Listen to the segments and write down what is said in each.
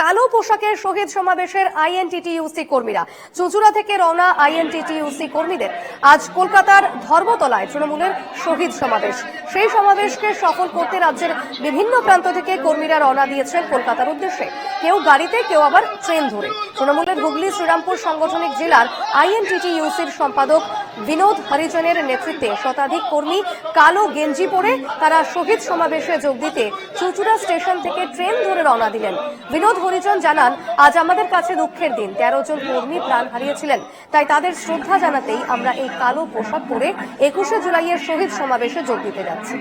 কালো পোশাকের শহীদ সমাবেশের আইএনটিটিইউসি কর্মীরা। চুঁচুড়া থেকে রওনা আইএনটিটিইউসি কর্মীদের। আজ কলকাতার ধর্মতলায় তৃণমূলের শহীদ সমাবেশ। সেই সমাবেশকে সফল করতে রাজ্যের বিভিন্ন প্রান্ত থেকে কর্মীরা রওনা দিয়েছেন কলকাতার উদ্দেশ্যে। কেউ গাড়িতে, কেউ আবার ট্রেন ধরে। তৃণমূলের হুগলি, শ্রীরামপুর সাংগঠনিক জেলার আইএনটিটিইউসির সম্পাদক বিনোদ হরিজনের নেতৃত্বে শতাধিক কর্মী কালো গেঞ্জি পরে তারা শহীদ সমাবেশে যোগ দিতে চুচুড়া স্টেশন থেকে ট্রেন ধরে রওনা দিলেন। বিনোদ হরিজন জানান, আজ আমাদের কাছে দুঃখের দিন। তেরো জন কর্মী প্রাণ হারিয়েছিলেন। তাই তাদের শ্রদ্ধা জানাতেই আমরা এই কালো পোশাক পরে একুশে জুলাইয়ের শহীদ সমাবেশে যোগ দিতে যাচ্ছি।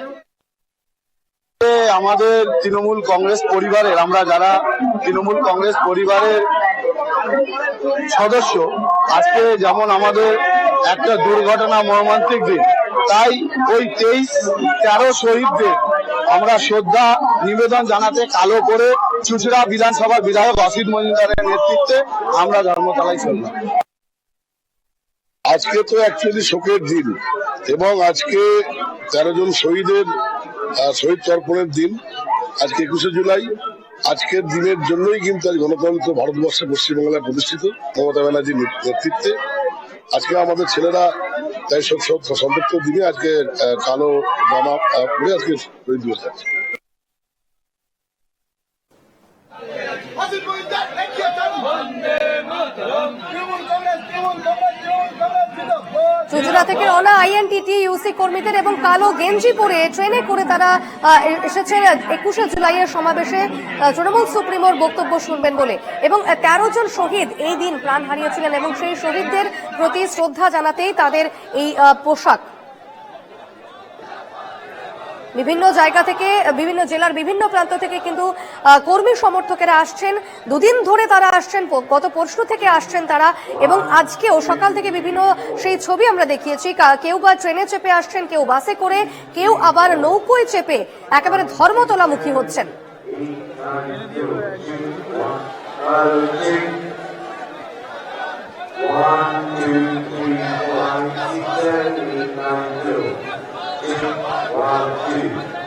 এ আমাদের তৃণমূল কংগ্রেস পরিবারের, আমরা যারা তৃণমূল কংগ্রেস পরিবারের সদস্য, আজকে যেমন আমাদের একটা দুর্ঘটনা, মর্মান্তিক দিন, তাই ওই তেইশ, তেরো শহীদদের আমরা শ্রদ্ধা, নিবেদন জানাতে কালো করে চুচড়া বিধানসভার বিধায়ক অসিত মজুমদারের নেতৃত্বে আমরা ধর্মতলায় চললাম। আজকে তো অ্যাকচুয়ালি শোকের দিন এবং আজকে তেরো জন শহীদের শহীদ তর্পণের দিন, আজকে একুশে জুলাই। আজকের দিনের জন্যই কিন্তু আজ গণতন্ত্র ভারতবর্ষে পশ্চিমবাংলায় প্রতিষ্ঠিত মমতা ব্যানার্জির নেতৃত্বে। আজকে আমাদের ছেলেরা তাই সব সব সন্তপ্ত দিনে আজকে কালো জামা পরে আজকে শহীদ দিবস Así como está, aquí estamos. Trinamool Congress, Trinamool Congress, Trinamool Congress, জিন্দাবাদ। চুচুড়া থেকে রওনা আইএনটিটিইউসি কর্মীদের এবং কালো গেঞ্জি পরে ট্রেনে করে তারা এসেছে একুশে জুলাইয়ের সমাবেশে তৃণমূল সুপ্রিমোর বক্তব্য শুনবেন বলে। এবং তেরো জন শহীদ এই দিন প্রাণ হারিয়েছিলেন এবং সেই শহীদদের প্রতি শ্রদ্ধা জানাতেই তাদের এই পোশাক। বিভিন্ন জায়গা থেকে বিভিন্ন জেলার বিভিন্ন প্রান্ত থেকে কিন্তু কর্মী সমর্থকেরা আসছেন। দুদিন ধরে তারা আসছেন গত পরশু থেকে আসছেন তারা এবং আজকেও সকাল থেকে বিভিন্ন সেই ছবি আমরা দেখিয়েছি। কেউ বা ট্রেনে চেপে আসছেন কেউ বাসে করে কেউ আবার নৌকোয় চেপে একেবারে ধর্মতলামুখী হচ্ছেন। One, இது